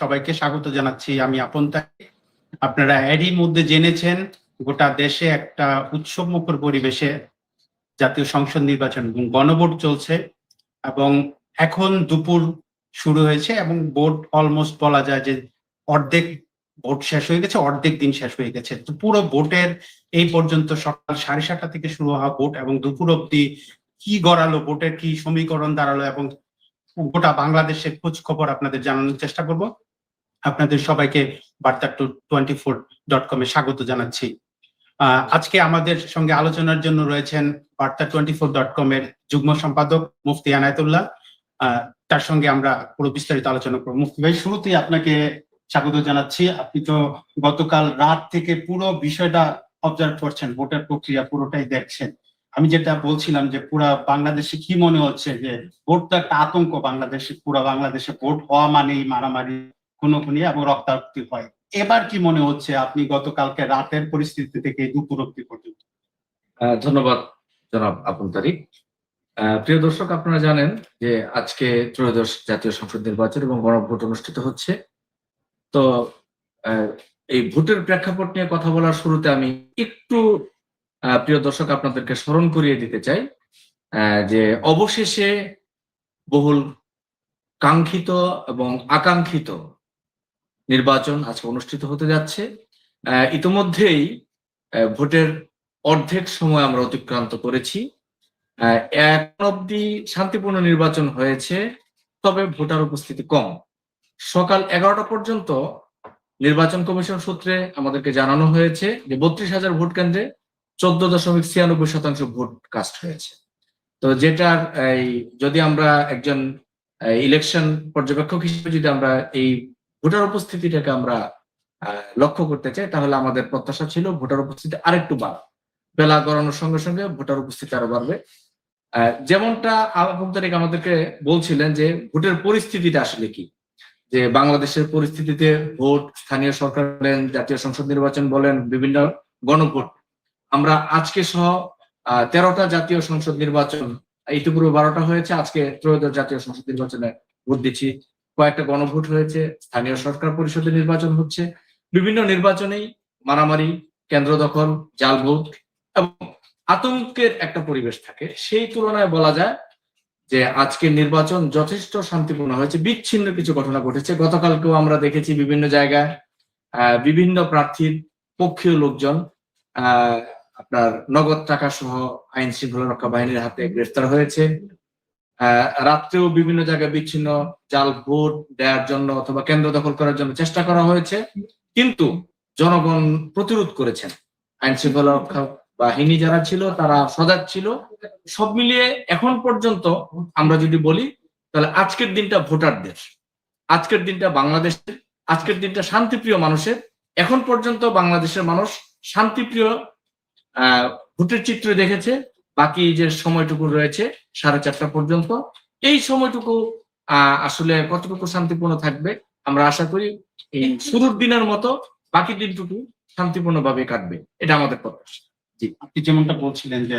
সবাইকে স্বাগত জানাচ্ছি আমি আপন আপনারা এরই মধ্যে জেনেছেন, গোটা দেশে একটা উৎসব মুখর পরিবেশে জাতীয় সংসদ নির্বাচন গণভোট চলছে এবং এখন দুপুর শুরু হয়েছে এবং ভোট অলমোস্ট বলা যায় যে অর্ধেক ভোট শেষ হয়ে গেছে, অর্ধেক দিন শেষ হয়ে গেছে। তো পুরো ভোটের এই পর্যন্ত সকাল সাড়ে সাতটা থেকে শুরু হওয়া ভোট এবং দুপুর অব্দি কি গড়ালো, ভোটের কি সমীকরণ দাঁড়াল এবং গোটা বাংলাদেশের খোঁজ খবর আপনাদের জানানোর চেষ্টা করব। আপনাদের সবাইকে বার্তা টু টোয়েন্টি ফোর ডট কমে স্বাগত জানাচ্ছি। আজকে আমাদের সঙ্গে আলোচনার জন্য রয়েছেন বার্তা টোয়েন্টি ফোর ডট কম এর যুগ্ম সম্পাদক মুফতি আনায়তুল্লাহ। তার সঙ্গে আমরা পুরো বিস্তারিত আলোচনা করব। মুফতি ভাই, শুরুতেই আপনাকে স্বাগত জানাচ্ছি। আপনি তো গতকাল রাত থেকে পুরো বিষয়টা অবজার্ভ করছেন, ভোটের প্রক্রিয়া পুরোটাই দেখছেন। আমি যেটা বলছিলাম যে পুরা বাংলাদেশে কি মনে হচ্ছে যে ভোট তো একটা আতঙ্ক বাংলাদেশে, পুরো বাংলাদেশে ভোট হওয়া মানেই মারামারি কোনো খুনোখুনি এবং রক্তারক্তি হয়। এবার কি মনে হচ্ছে আপনি গতকালকে রাতের পরিস্থিতি থেকে দুপুর অব্দি পর্যন্ত? ধন্যবাদ জনাব আপন তারিক। প্রিয় দর্শক, আপনারা জানেন যে আজকে ত্রয়োদশ জাতীয় সংসদ নির্বাচন এবং গণভোট অনুষ্ঠিত হচ্ছে। তো এই ভোটের প্রেক্ষাপট নিয়ে কথা বলার শুরুতে আমি একটু প্রিয় দর্শক, আপনাদেরকে স্মরণ করিয়ে দিতে চাই যে অবশেষে বহুল কাঙ্ক্ষিত এবং আকাঙ্ক্ষিত নির্বাচন আজকে অনুষ্ঠিত হতে যাচ্ছে। ইতোমধ্যেই ভোটের অর্ধেক সময় আমরা অতিক্রান্ত করেছি। এখন অব্দি শান্তিপূর্ণ নির্বাচন হয়েছে, তবে ভোটার উপস্থিতি কম। সকাল এগারোটা পর্যন্ত নির্বাচন কমিশন সূত্রে আমাদেরকে জানানো হয়েছে যে বত্রিশ হাজার ভোট কেন্দ্রে চোদ্দ দশমিক ছিয়ানব্বই শতাংশ ভোট কাস্ট হয়েছে। তো যেটার এই, যদি আমরা একজন ইলেকশন পর্যবেক্ষক হিসেবে যদি আমরা এই ভোটার উপস্থিতিটাকে আমরা লক্ষ্য করতে চাই, তাহলে আমাদের প্রত্যাশা ছিল ভোটার উপস্থিতি আরেকটু বাড়বে বেলা গড়ানোর সঙ্গে সঙ্গে ভোটার উপস্থিতি আরও বাড়বে। যেমনটা আবু তারিক আমাদেরকে বলছিলেন যে ভোটের পরিস্থিতিটা আসলে কি? যে বাংলাদেশের পরিস্থিতিতে ভোট, স্থানীয় সরকার বলেন, জাতীয় সংসদ নির্বাচন বলেন, বিভিন্ন গণভোট আমরা আজকে সহ তেরোটা জাতীয় সংসদ নির্বাচন ইতিপূর্বে বারোটা হয়েছে আজকে ত্রয়োদশ জাতীয় সংসদ নির্বাচনে ভোট দিচ্ছি। কয়েকটা গণভোট হয়েছে স্থানীয় সরকার পরিষদের নির্বাচন হচ্ছে। বিভিন্ন নির্বাচনেই মারামারি কেন্দ্র দখল জাল ভোট এবং আতঙ্কের একটা পরিবেশ থাকে। সেই তুলনায় বলা যায় যে আজকের নির্বাচন যথেষ্ট শান্তিপূর্ণ হয়েছে। বিচ্ছিন্ন কিছু ঘটনা ঘটেছে। গতকালকেও আমরা দেখেছি বিভিন্ন জায়গায় বিভিন্ন প্রার্থীর পক্ষীয় লোকজন আহ, আপনার নগদ টাকা সহ আইন শৃঙ্খলা রক্ষা বাহিনীর হাতে গ্রেফতার হয়েছে। রাত্রেও বিভিন্ন জায়গায় বিচ্ছিন্ন জাল, ভোট দেওয়ার জন্য অথবা কেন্দ্র দখল করার জন্য চেষ্টা করা হয়েছে। কিন্তু জনগণ প্রতিরোধ করেছেন। আইন শৃঙ্খলা রক্ষা বাহিনী যারা ছিল, তারা সজাগ ছিল। সব মিলিয়ে এখন পর্যন্ত আমরা যদি বলি, তাহলে আজকের দিনটা ভোটারদের। আজকের দিনটা বাংলাদেশের, আজকের দিনটা শান্তিপ্রিয় মানুষের। এখন পর্যন্ত বাংলাদেশের মানুষ শান্তিপ্রিয় ভোটের চিত্র দেখেছে বাকি যে সময়টুকু রয়েছে সাড়ে চারটা পর্যন্ত। এই সময়টুকু আহ আসলে কতটুকু শান্তিপূর্ণ থাকবে আমরা আশা করি এই শুরুর দিনের মতো বাকি দিনটুকু শান্তিপূর্ণ ভাবে কাটবে। এটা আমাদের প্রত্যাশা। জি। আপনি যেমনটা বলছিলেন যে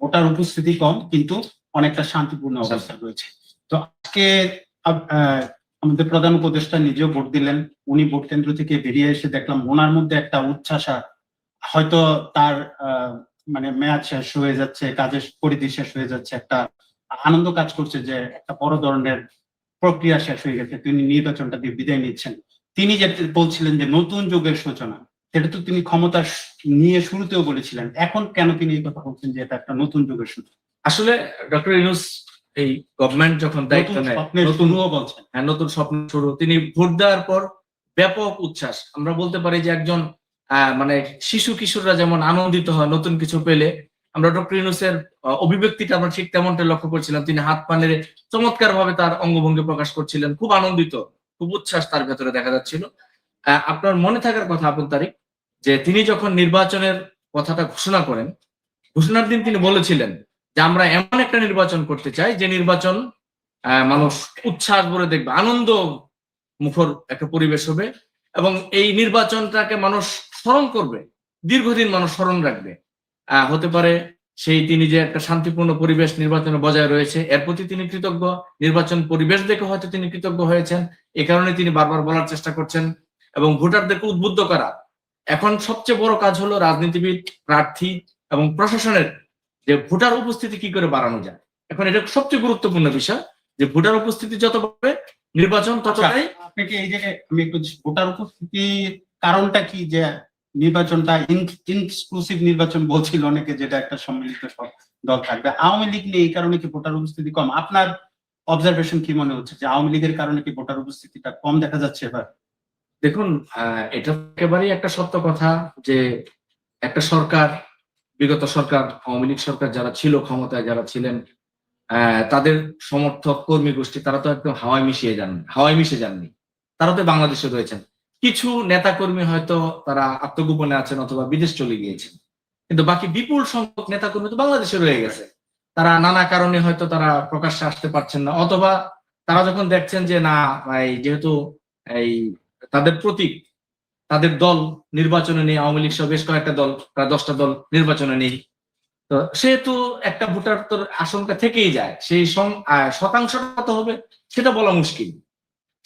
ভোটার উপস্থিতি কম কিন্তু অনেকটা শান্তিপূর্ণ অবস্থা রয়েছে। তো আজকে আহ, আমাদের প্রধান উপদেষ্টা নিজেও ভোট দিলেন উনি ভোট কেন্দ্র থেকে বেরিয়ে এসে দেখলাম ওনার মধ্যে একটা উচ্ছ্বাসা হয়তো তার মানে মেয়াদ শেষ হয়ে যাচ্ছে কাজের পরিধি শেষ হয়ে যাচ্ছে একটা আনন্দ কাজ করছে যে একটা বড় ধরনের প্রক্রিয়া শেষ হয়ে গেছে তিনি নির্বাচনটা দিয়ে বিদায় নিচ্ছেন। তিনি যে বলছিলেন যে নতুন যুগের সূচনা সেটা তো তিনি ক্ষমতা নিয়ে শুরুতেও বলেছিলেন। এখন কেন তিনি এই কথা বলছেন যে এটা একটা নতুন যুগের সূচনা? আসলে ডক্টর ইউনুস এই গভর্নমেন্ট যখন দায়িত্ব নেয় নতুন বলছেন। হ্যাঁ, নতুন স্বপ্ন শুরু তিনি ভোট দেওয়ার পর ব্যাপক উচ্ছ্বাস। আমরা বলতে পারি যে একজন মানে শিশু কিশোররা যেমন আনন্দিত হয় নতুন কিছু পেলে, আমরা ডক্টর ইউনুসের অভিব্যক্তিটা আমরা ঠিক তেমনটা লক্ষ্য করছিলাম। তিনি হাত পানের চমৎকার ভাবে তার অঙ্গভঙ্গি প্রকাশ করছিলেন। খুব আনন্দিত, খুব উচ্ছ্বাস তার ভেতরে দেখা যাচ্ছিল। আপনার মনে থাকার কথা আপন তারিখ যে তিনি যখন নির্বাচনের কথাটা ঘোষণা করেন, ঘোষণার দিন তিনি বলেছিলেন যে আমরা এমন একটা নির্বাচন করতে চাই যে নির্বাচন মানুষ উচ্ছ্বাস ভরে দেখবে, আনন্দ মুখর একটা পরিবেশ হবে এবং এই নির্বাচনটাকে মানুষ স্মরণ করবে, দীর্ঘদিন মানুষ স্মরণ রাখবে। হতে পারে সেই তিনি যে একটা শান্তিপূর্ণ পরিবেশ নির্বাচনে বজায় রয়েছে, এর প্রতি তিনি কৃতজ্ঞ। নির্বাচন পরিবেশ দেখে হয়তো তিনি কৃতজ্ঞ হয়েছেন। এ কারণে তিনি বারবার বলার চেষ্টা করছেন এবং ভোটারদেরকে উদ্বুদ্ধ করা। এখন সবচেয়ে বড় কাজ হলো রাজনীতিবিদ, প্রার্থী এবং প্রশাসনের যে ভোটার উপস্থিতি কি করে বাড়ানো যায়। এখন এটা সবচেয়ে গুরুত্বপূর্ণ বিষয় যে ভোটার উপস্থিতি যত বাড়বে, নির্বাচন ততটাই আপনাকে এই যে আমি একটু ভোটার উপস্থিতি কারণটা কি? যে নির্বাচনটা ইনক্লুসিভ নির্বাচন বলছিল অনেকে যেটা একটা সম্মিলিত দল থাকবে। আওয়ামী লীগ নিয়ে এই কারণে কি ভোটার উপস্থিতি কম? আপনার অবজারভেশন কি মনে হচ্ছে যে আওয়ামী লীগের কারণে কি ভোটার উপস্থিতিটা কম দেখা যাচ্ছে এবার? দেখুন এটা একেবারেই একটা সত্য কথা যে একটা সরকার, বিগত সরকার, আওয়ামী লীগ সরকার যারা ছিল, ক্ষমতায় যারা ছিলেন তাদের সমর্থক, কর্মী গোষ্ঠী, তারা তো একদম হাওয়ায় মিশিয়ে যান, হাওয়ায় মিশে যাননি। তারা তো বাংলাদেশে রয়েছেন। কিছু নেতাকর্মী হয়তো তারা আত্মগোপনে আছেন অথবা বিদেশ চলে গিয়েছেন। কিন্তু বাকি বিপুল সংখ্যক নেতাকর্মী তো বাংলাদেশে রয়ে গেছে। তারা নানা কারণে হয়তো তারা প্রকাশ্যে আসতে পারছেন না, অথবা তারা যখন দেখছেন যে, না, এই যেহেতু এই তাদের প্রতীক, তাদের দল নির্বাচনে নেই, আওয়ামী লীগ সহ বেশ কয়েকটা দল, প্রায় দশটা দল নির্বাচনে নেই। তো সেহেতু একটা ভোটার তোর আশঙ্কা থেকেই যায়। সেই শতাংশটা কত হবে? সেটা বলা মুশকিল।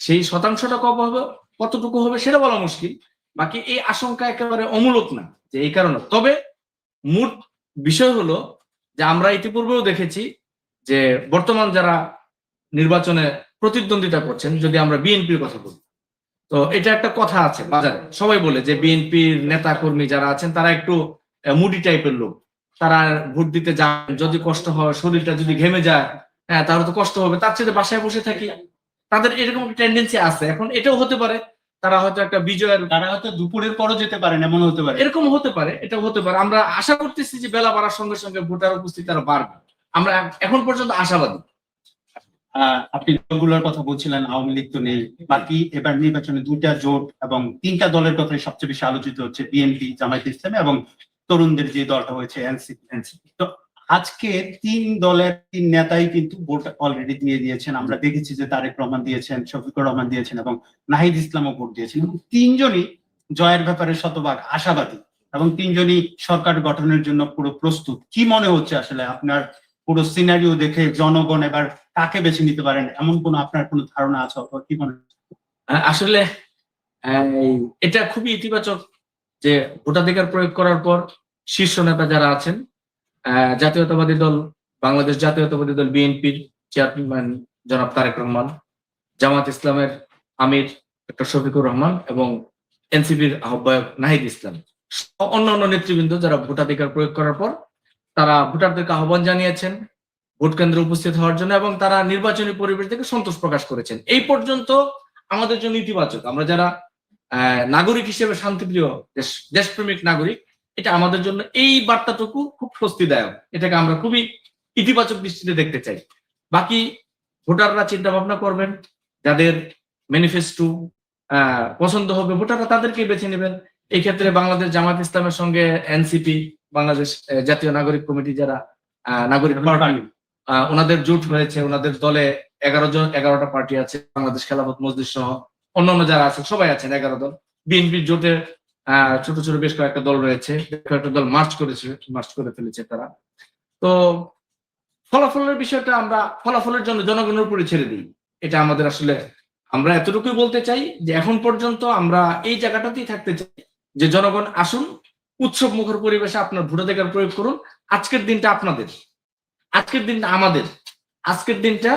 সেই শতাংশটা কত হবে? কতটুকু হবে সেটা বলা মুশকিল। বাকি এই আশঙ্কা একেবারে অমূলক না, যে এই কারণে। তবে মূল বিষয় হলো যে আমরা ইতিপূর্বেও দেখেছি যে বর্তমান যারা নির্বাচনে প্রতিদ্বন্দ্বিতা করছেন, যদি আমরা বিএনপির কথা বলি, তো এটা একটা কথা আছে বাজারে। সবাই বলে যে বিএনপির নেতা কর্মী যারা আছেন, তারা একটু মুডি টাইপের লোক। তারা ভোট দিতে যান যদি কষ্ট হয়, শরীরটা যদি ঘেমে যায় হ্যাঁ তাহলে তো কষ্ট হবে, তার চেয়ে বাসায় বসে থাকি। তাদের এরকম টেন্ডেন্সি আছে। এখন এটাও হতে পারে তারা হয়তো একটা বিজয়ের তারা হয়তো দুপুরের পরও যেতে পারেন এমন হতে পারে। এরকম হতে পারে এটাও হতে পারে। আমরা আশা করতেছি যে বেলা বাড়ার সঙ্গে সঙ্গে ভোটার উপস্থিতি আরও বাড়বে। আমরা এখন পর্যন্ত আশাবাদী। আহ, আপনি দলগুলোর কথা বলছিলেন আওয়ামী লীগ তো নেই। বাকি এবার নির্বাচনে দুটা জোট এবং তিনটা দলের কথাই সবচেয়ে বেশি আলোচিত হচ্ছে বিএনপি জামায়াত ইসলামী এবং তরুণদের যে দলটা হয়েছে এনসিপি এনসিপি। তো আজকে তিন দলের তিন নেতাই কিন্তু ভোট অলরেডি দিয়ে দিয়েছেন। আমরা দেখেছি যে তারেক রহমান দিয়েছেন, শফিকুর রহমান দিয়েছেন এবং নাহিদ ইসলামও ভোট দিয়েছেন। তিনজনই জয়ের ব্যাপারে শতভাগ আশাবাদী এবং তিনজনই সরকার গঠনের জন্য পুরো প্রস্তুত। কি মনে হচ্ছে আসলে আপনার পুরো সিনারিও দেখে জনগণ এবার কাকে বেছে নিতে পারেন? এমন কোন আপনার কোনো ধারণা আছে কি মনে আসলে এটা খুবই ইতিবাচক যে ভোটাধিকার প্রয়োগ করার পর শীর্ষ নেতা যারা আছেন জাতীয়তাবাদী দল, বাংলাদেশ জাতীয়তাবাদী দল, বিএনপির চেয়ারম্যান জনাব তারেক রহমান, জামাত ইসলামের আমির ডক্টর শফিকুর রহমান এবং এনসিপির আহ্বায়ক নাহিদ ইসলাম অন্যান্য নেতৃবৃন্দ যারা ভোটাধিকার প্রয়োগ করার পর তারা ভোটারদেরকে আহ্বান জানিয়েছেন, ভোট কেন্দ্রে উপস্থিত হওয়ার জন্য এবং তারা নির্বাচনী পরিবেশ থেকে সন্তোষ প্রকাশ করেছেন। এই পর্যন্ত আমাদের জন্য ইতিবাচক। আমরা যারা নাগরিক হিসেবে শান্তিপ্রিয় দেশ, দেশপ্রেমিক নাগরিক এটা আমাদের জন্য এই বার্তাটুকু খুব স্বস্তিদায়ক। এটাকে আমরা খুবই ইতিবাচক দৃষ্টিতে দেখতে চাই। বাকি ভোটাররা চিন্তা ভাবনা করবেন যাদের ম্যানিফেস্টো পছন্দ হবে ভোটাররা তাদেরকেই বেছে নেবেন। এই ক্ষেত্রে বাংলাদেশ জামাত ইসলামের সঙ্গে এনসিপি বাংলাদেশ জাতীয় নাগরিক কমিটি যারা আহ, নাগরিক আহ, ওনাদের জোট হয়েছে ওনাদের দলে এগারো জন এগারোটা পার্টি আছে বাংলাদেশ খেলাফত মসজিদ সহ অন্যান্য যারা আছে সবাই আছেন এগারো দল। বিএনপির জোটে ছোট ছোট বেশ কয়েকটা দল রয়েছে কয়েকটা দল মার্চ করেছে মার্চ করে ফেলেছে তারা। তো ফলাফলের বিষয়টা আমরা, ফলাফলের জন্য জনগণের উপরে ছেড়ে দিই। এটা আমাদের আসলে, আমরা এতটুকুই বলতে চাই যে এখন পর্যন্ত আমরা এই জায়গাটাতেই থাকতে চাই যে জনগণ আসুন, উৎসব মুখর পরিবেশে আপনার ভোটাধিকার প্রয়োগ করুন, আজকের দিনটা আপনাদের, আজকের দিনটা আমাদের, আজকের দিনটা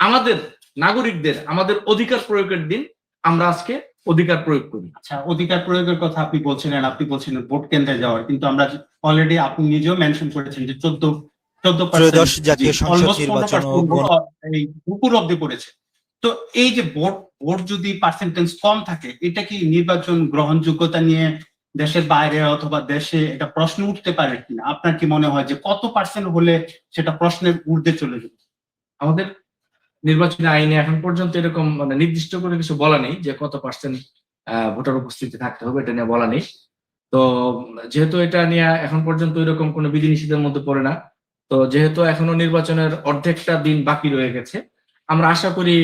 আমাদের নাগরিকদের, আমাদের অধিকার প্রয়োগের দিন আমরা আজকে অধিকার প্রয়োগ করি। আচ্ছা অধিকার প্রয়োগের কথা আপনি বলছিলেন আপনি বলছিলেন ভোট কেন্দ্রে যাওয়ার কিন্তু আমরা অলরেডি আপনি নিজেও মেনশন করেছেন যে চোদ্দ চোদ্দ জাতীয় সংসদ নির্বাচন উপর অব্দি পড়েছে। তো এই যে ভোট ভোট যদি পার্সেন্টেজ কম থাকে এটা কি নির্বাচন গ্রহণযোগ্যতা নিয়ে দেশের বাইরে অথবা দেশে এটা প্রশ্ন উঠতে পারে কিনা? আপনার কি মনে হয় যে কত পার্সেন্ট হলে সেটা প্রশ্নের ঊর্ধ্বে চলে যাবে? আমাদের নির্বাচনী আইনে এখন পর্যন্ত এরকম মানে নির্দিষ্ট করে কিছু বলা নেই যে কত পার্সেন্ট ভোটার উপস্থিতি থাকতে হবে, এটা নিয়ে বলা নেই। তো যেহেতু এটা নিয়ে এখন পর্যন্ত এরকম কোনো বিধিনিষেধের মধ্যে পড়ে না, তো যেহেতু এখনও নির্বাচনের অর্ধেকটা দিন বাকি রয়ে গেছে, আমরা আশা করি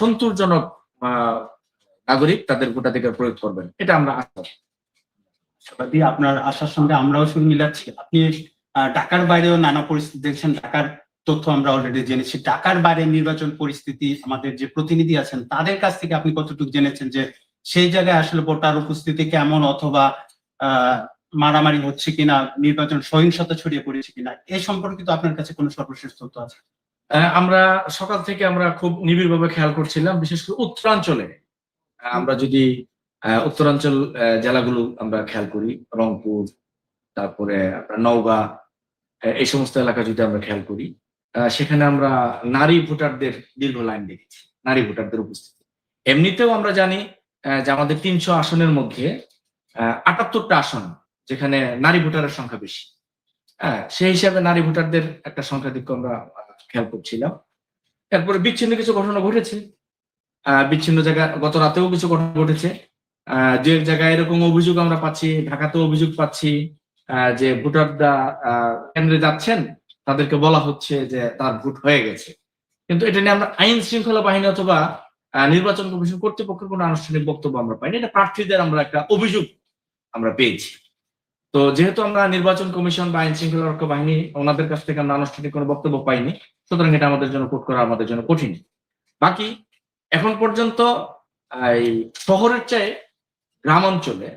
সন্তোষজনক নাগরিক তাদের ভোটাধিকার প্রয়োগ করবেন। এটা আমরা আশা। আপনার আশার সঙ্গে আমরাও শুরু মিলাচ্ছি। আপনি ঢাকার বাইরেও নানা পরিস্থিতি দেখছেন। ঢাকার তথ্য আমরা অলরেডি জেনেছি। ঢাকার বাইরে নির্বাচন পরিস্থিতি, আমাদের যে প্রতিনিধি আছেন, তাদের কাছ থেকে আপনি কতটুকু জেনেছেন যে সেই জায়গায় আসলে ভোটার উপস্থিতি কেমন অথবা মারামারি হচ্ছে কিনা, নির্বাচন সহিংসতা ছড়িয়ে পড়েছে কিনা এই সম্পর্কিত আপনার কাছে কোনো সর্বশেষ তথ্য আছে? আমরা সকাল থেকে আমরা খুব নিবিড়ভাবে খেয়াল করছিলাম, বিশেষ করে উত্তরাঞ্চলে। আমরা যদি উত্তরাঞ্চল জেলাগুলো আমরা খেয়াল করি, রংপুর, তারপরে আপনার নওগাঁ এই সমস্ত এলাকা যদি আমরা খেয়াল করি সেখানে আমরা নারী ভোটারদের দীর্ঘ লাইন দেখেছি, নারী ভোটারদের উপস্থিতি। এমনিতেও আমরা জানি যে আমাদের তিনশো আসনের মধ্যে আটাত্তরটা আসন যেখানে নারী ভোটারের সংখ্যা বেশি। হ্যাঁ সেই হিসাবে নারী ভোটারদের একটা সংখ্যা সংখ্যাধিক্য আমরা খেয়াল করছিলাম। এরপরে বিচ্ছিন্ন কিছু ঘটনা ঘটেছে। বিচ্ছিন্ন জায়গায় গত রাতেও কিছু ঘটনা ঘটেছে। দু এক জায়গায় এরকম অভিযোগ আমরা পাচ্ছি, ঢাকাতেও অভিযোগ পাচ্ছি যে ভোটাররা কেন্দ্রে যাচ্ছেন তাদেরকে বলা হচ্ছে যে তার ভোট হয়ে গেছে। কিন্তু এটা নিয়ে আমরা আইন শৃঙ্খলা বাহিনী অথবা নির্বাচন কমিশন কর্তৃপক্ষের কোনো আনুষ্ঠানিক বক্তব্য আমরা পাইনি। এটা প্রার্থীদের আমরা একটা অভিযোগ আমরা পেয়েছি। তো যেহেতু আমরা নির্বাচন কমিশন বা আইন শৃঙ্খলা রক্ষা বাহিনী, ওনাদের কাছ থেকে আমরা আনুষ্ঠানিক কোনো বক্তব্য পাইনি। সুতরাং এটা আমাদের জন্য কোট করা আমাদের জন্য কঠিন। বাকি, এখন পর্যন্ত এই শহরের চেয়ে গ্রাম অঞ্চলে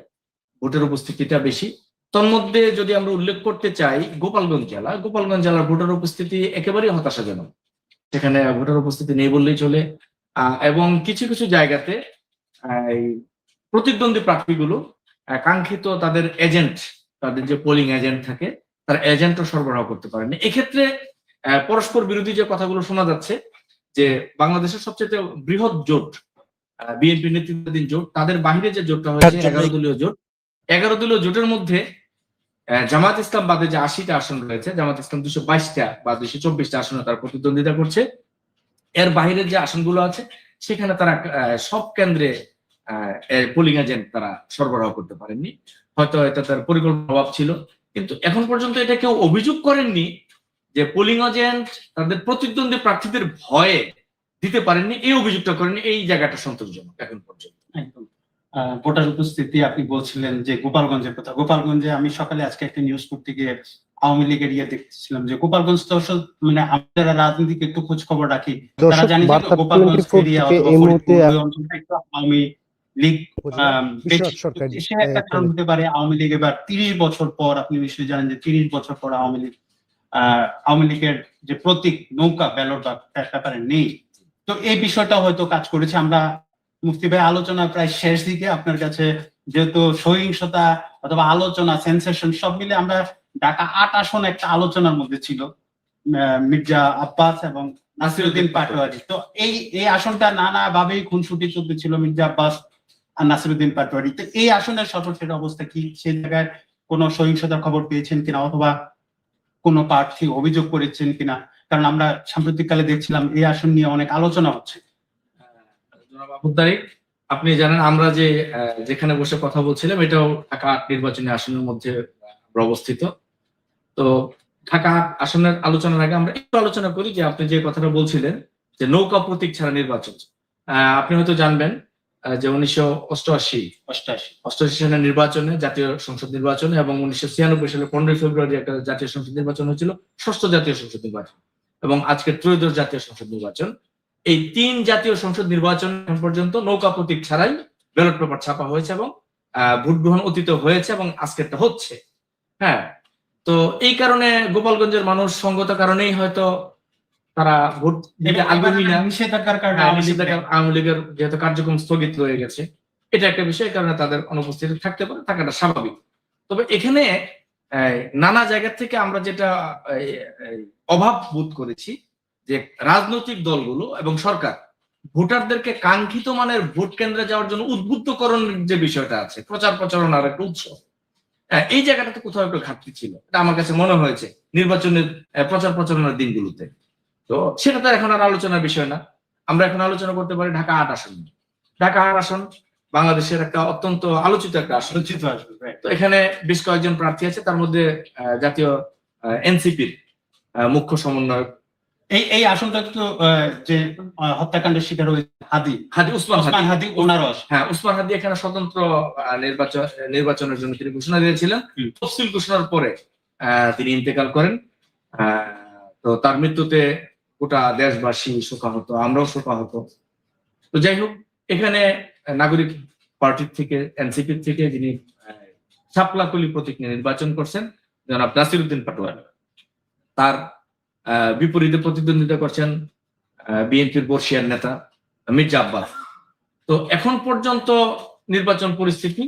ভোটের উপস্থিতিটা বেশি। তন্মধ্যে যদি আমরা উল্লেখ করতে চাই গোপালগঞ্জ জেলা গোপালগঞ্জ জেলার ভোটার উপস্থিতি একেবারেই হতাশাজনক। সেখানে ভোটার উপস্থিতি নেই বললেই চলে। আহ, এবং কিছু কিছু জায়গাতে প্রতিদ্বন্দ্বী প্রার্থীগুলো কাঙ্ক্ষিত তাদের এজেন্ট তাদের যে পোলিং এজেন্ট থাকে তার এজেন্টও সরবরাহ করতে পারেনি এক্ষেত্রে পরস্পর বিরোধী যে কথাগুলো শোনা যাচ্ছে যে বাংলাদেশের সবচেয়ে বৃহৎ জোট বিএনপি নেতৃত্বাধীন জোট তাদের বাহিরে যে জোটটা হয়েছে এগারো দলীয় জোট এগারো দলীয় জোটের মধ্যে জামাত ইসলাম বাদে যে আশিটা আসন রয়েছে, জামাত ইসলাম দুশো বাইশটা বা দুশো চব্বিশটা আসনে তারা প্রতিদ্বন্দ্বিতা করছে। এর বাইরের যে আসনগুলো আছে, সেখানে তারা সব কেন্দ্রে পোলিং এজেন্ট তারা সরবরাহ করতে পারেননি। হয়তো এটা তার পরিকল্পনা অভাব ছিল। কিন্তু এখন পর্যন্ত এটা কেউ অভিযোগ করেননি যে পোলিং এজেন্ট তাদের প্রতিদ্বন্দ্বী প্রার্থীদের ভয়ে দিতে পারেননি। এই অভিযোগটা করেননি। এই জায়গাটা সন্তোষজনক এখন পর্যন্ত। একদম। ভোটার উপস্থিতি আপনি বলছিলেন যে গোপালগঞ্জের কথা। গোপালগঞ্জে আমি সকালে আজকে একটা নিউজ করতে গিয়ে আওয়ামী লীগের ইয়ে দেখছিলাম যে গোপালগঞ্জ তো মানে আমরা যারা রাজনীতিকে একটু খোঁজ খবর রাখি তারা জানি যে গোপালগঞ্জ এরিয়া আওয়ামী লীগ সে একটা কারণ হতে পারে আওয়ামী লীগ এবার তিরিশ বছর পর আপনি নিশ্চয়ই জানেন যে তিরিশ বছর পর আওয়ামী লীগ আহ, আওয়ামী লীগের যে প্রতীক নৌকা ব্যালট বা ব্যাপারে নেই। তো এই বিষয়টা হয়তো কাজ করেছে। আমরা মুফতি ভাই আলোচনা প্রায় শেষ দিকে আপনার কাছে যেহেতু সহিংসতা অথবা আলোচনা সেন্সেশন সব মিলে আমরা ঢাকা আট আসন একটা আলোচনার মধ্যে ছিল মির্জা আব্বাস এবং নাসিরুদ্দিন পাটোয়ারি। তো এই এই আসনটা নানা ভাবেই খুনসুটি চলতেছিল মির্জা আব্বাস আর নাসিরুদ্দিন পাটোয়ারি। তো এই আসনের সর্বশেষ অবস্থা কি? সেই জায়গায় কোনো সহিংসতার খবর পেয়েছেন কিনা অথবা কোনো প্রার্থী অভিযোগ করেছেন কিনা? কারণ আমরা সাম্প্রতিককালে দেখছিলাম এই আসন নিয়ে অনেক আলোচনা হচ্ছে। জনাব আপনি জানেন আমরা যে যেখানে বসে কথা বলছিলাম এটাও ঢাকা আট নির্বাচনী আসনের মধ্যে অবস্থিত। তো ঢাকা আট আসনের আলোচনার আগে আমরা একটু আলোচনা করি যে আপনি যে কথাটা বলছিলেন যে নৌকা প্রতীক ছাড়া নির্বাচন আহ, আপনি হয়তো জানবেন যে উনিশশো অষ্টআশি অষ্টাশি অষ্টআশি সালের নির্বাচনে জাতীয় সংসদ নির্বাচনে এবং উনিশশো ছিয়ানব্বই সালে পনেরোই ফেব্রুয়ারি একটা জাতীয় সংসদ নির্বাচন হয়েছিল ষষ্ঠ জাতীয় সংসদ নির্বাচন এবং আজকে ত্রয়োদশ জাতীয় সংসদ নির্বাচন। এই তিন জাতীয় সংসদ নির্বাচন এখন পর্যন্ত নৌকা প্রতীক ছাড়াই ব্যালট পেপার ছাপা হয়েছে এবং ভোট গ্রহণ অতীত হয়েছে এবং আজকেরটা হচ্ছে। হ্যাঁ তো এই কারণে গোপালগঞ্জের মানুষ সঙ্গত কারণেই হয়তো তারা ভোট দিতে আগ্রহী না। হ্যাঁ, আওয়ামী লীগের যেহেতু কার্যক্রম স্থগিত রয়ে গেছে এটা একটা বিষয় কারণে তাদের অনুপস্থিতি থাকতে পারে থাকাটা স্বাভাবিক। তবে এখানে নানা জায়গা থেকে আমরা যেটা অভাব বোধ করেছি যে রাজনৈতিক দলগুলো এবং সরকার ভোটারদেরকে কাঙ্ক্ষিত মানের ভোট কেন্দ্রে যাওয়ার জন্য উদ্বুদ্ধকরণের যে বিষয়টা আছে প্রচার প্রচারণার একটা উৎস। হ্যাঁ, এই জায়গাটাতে কোথাও একটু ঘাটতি ছিল। এটা আমার কাছে মনে হয়েছে নির্বাচনের প্রচার প্রচারণার দিনগুলোতে। তো সেটা তো এখন আর আলোচনার বিষয় না। আমরা এখন আলোচনা করতে পারি ঢাকা আট আসন ঢাকা আট আসন বাংলাদেশের একটা অত্যন্ত আলোচিত একটা আসন। তো এখানে বেশ কয়েকজন প্রার্থী আছে তার মধ্যে আহ, জাতীয় এনসিপির মুখ্য সমন্বয়ক এই এই আসনটা তো যে হত্যাকাণ্ডের শিকার হয়েছে হাদি। হাদি উসমান হাদি। ওনারও। হ্যাঁ উসমান হাদি এখানে স্বতন্ত্র নির্বাচন নির্বাচনের জন্য তিনি ঘোষণা দিয়েছিলেন। তফসিল ঘোষণার পরে তিনি ইন্তেকাল করেন। তো তার মৃত্যুতে গোটা দেশবাসী শোকাহত আমরাও শোকাহত। তো যাই হোক এখানে নাগরিক পার্টির থেকে এনসিপির থেকে যিনি আহ, শাপলাকলি প্রতীক নিয়ে নির্বাচন করছেন জনাব নাসিরুদ্দিন পাটোয়ারি। তার বিপরীতে প্রতিদ্বন্দ্বিতা করছেন বিএনপির বর্ষিয়ার নেতা মির্জা আব্বাস তো এখন পর্যন্ত নির্বাচন পরিস্থিতি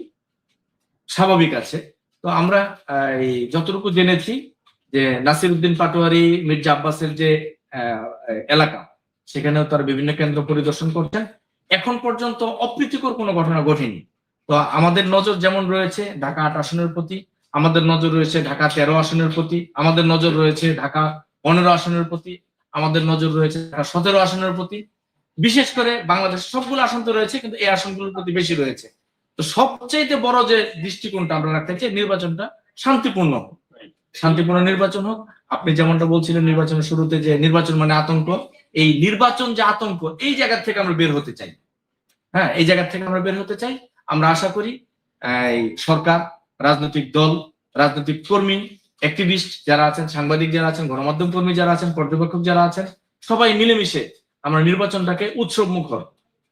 স্বাভাবিক আছে। তো আমরা এই যতটুকু জেনেছি যে নাসিরুদ্দিন পাটোয়ারি মির্জা আব্বাসের যে এলাকা, সেখানেও তারা বিভিন্ন কেন্দ্র পরিদর্শন করছেন। এখন পর্যন্ত অপ্রীতিকর কোনো ঘটনা ঘটেনি। তো আমাদের নজর যেমন রয়েছে ঢাকা আট আসনের প্রতি, আমাদের নজর রয়েছে ঢাকা তেরো আসনের প্রতি, আমাদের নজর রয়েছে ঢাকা পনেরো আসনের প্রতি আমাদের নজর রয়েছে সতেরো আসনের প্রতি। বিশেষ করে বাংলাদেশের সবগুলো আসন তো রয়েছে, কিন্তু এই আসনগুলোর প্রতি বেশি রয়েছে। তো সবচেয়ে বড় যে দৃষ্টিকোণটা আমরা রাখতে চাই, নির্বাচনটা শান্তিপূর্ণ হোক। শান্তিপূর্ণ নির্বাচন হোক। আপনি যেমনটা বলছিলেন নির্বাচনের শুরুতে যে নির্বাচন মানে আতঙ্ক, এই নির্বাচন যে আতঙ্ক, এই জায়গা থেকে আমরা বের হতে চাই। হ্যাঁ এই জায়গা থেকে আমরা বের হতে চাই। আমরা আশা করি সরকার, রাজনৈতিক দল, রাজনৈতিক কর্মী অ্যাক্টিভিস্ট যারা আছেন সাংবাদিক যারা আছেন গণমাধ্যম কর্মী যারা আছেন পর্যবেক্ষক যারা আছেন সবাই মিলেমিশে আমরা নির্বাচনটাকে উৎসব মুখর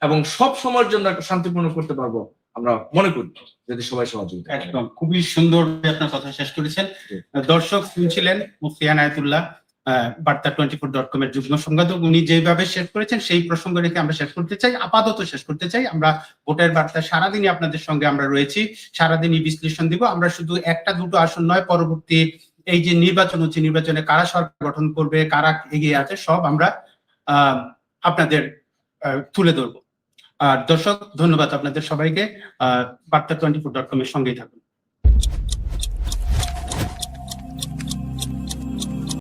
এবং সব সময়ের জন্য শান্তিপূর্ণ করতে পারব আমরা মনে করি যদি সবাই সহযোগিতা একদম। খুবই সুন্দর আপনার কথা শেষ করেছেন। দর্শক শুনছিলেন মুফতিয়ান আনায়তুল্লাহ আহ, বার্তা টোয়েন্টি ফোর ডট কম এর যুগ্ম সম্পাদক উনি যেভাবে শেষ করেছেন, সেই প্রসঙ্গ রেখে আমরা শেষ করতে চাই, আপাতত শেষ করতে চাই। আমরা ভোটের বার্তা সারাদিনই আপনাদের সঙ্গে আমরা রয়েছি, সারাদিনই বিশ্লেষণ দিব। আমরা শুধু একটা, দুটো আসন নয়, পরবর্তী এই যে নির্বাচন হচ্ছে, নির্বাচনে কারা সরকার গঠন করবে, কারা এগিয়ে আছে, সব আমরা আপনাদের তুলে ধরবো। আর দর্শক, ধন্যবাদ আপনাদের সবাইকে। বার্তা টোয়েন্টি ফোর ডট কম এর সঙ্গেই থাকুন।